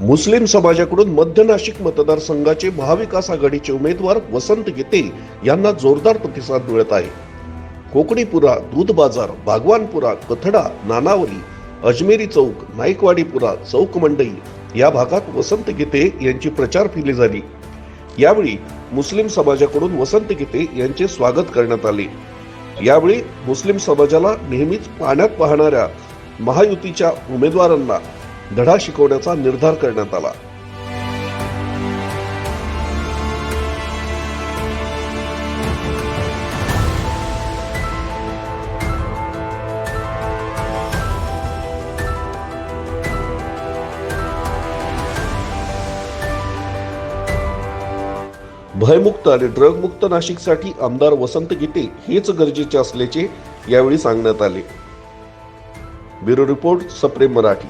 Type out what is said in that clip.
मुस्लिम समाजाकडून मध्य नाशिक मतदारसंघाचे महाविकास आघाडीचे उमेदवार वसंत गीते यांना जोरदार प्रतिसाद मिळत आहे. कोकणीपुरा दूध बाजार भागवानपुरा कथडा नानावली अजमेरी चौक नाईकवाडीपुरा चौक मंडई या भागात वसंत गीते यांची प्रचार फेरी झाली. यावेळी मुस्लिम समाजाकडून वसंत गीते यांचे स्वागत करण्यात आले. यावेळी मुस्लिम समाजाला नेहमीच पाण्यात पाहणाऱ्या महायुतीच्या उमेदवारांना धडा शिकवण्याचा निर्धार करण्यात आला. भयमुक्त आणि ड्रगमुक्त नाशिकसाठी आमदार वसंत गीते हेच गरजेचे असल्याचे यावेळी सांगण्यात आले. ब्युरो रिपोर्ट सप्रेम मराठी.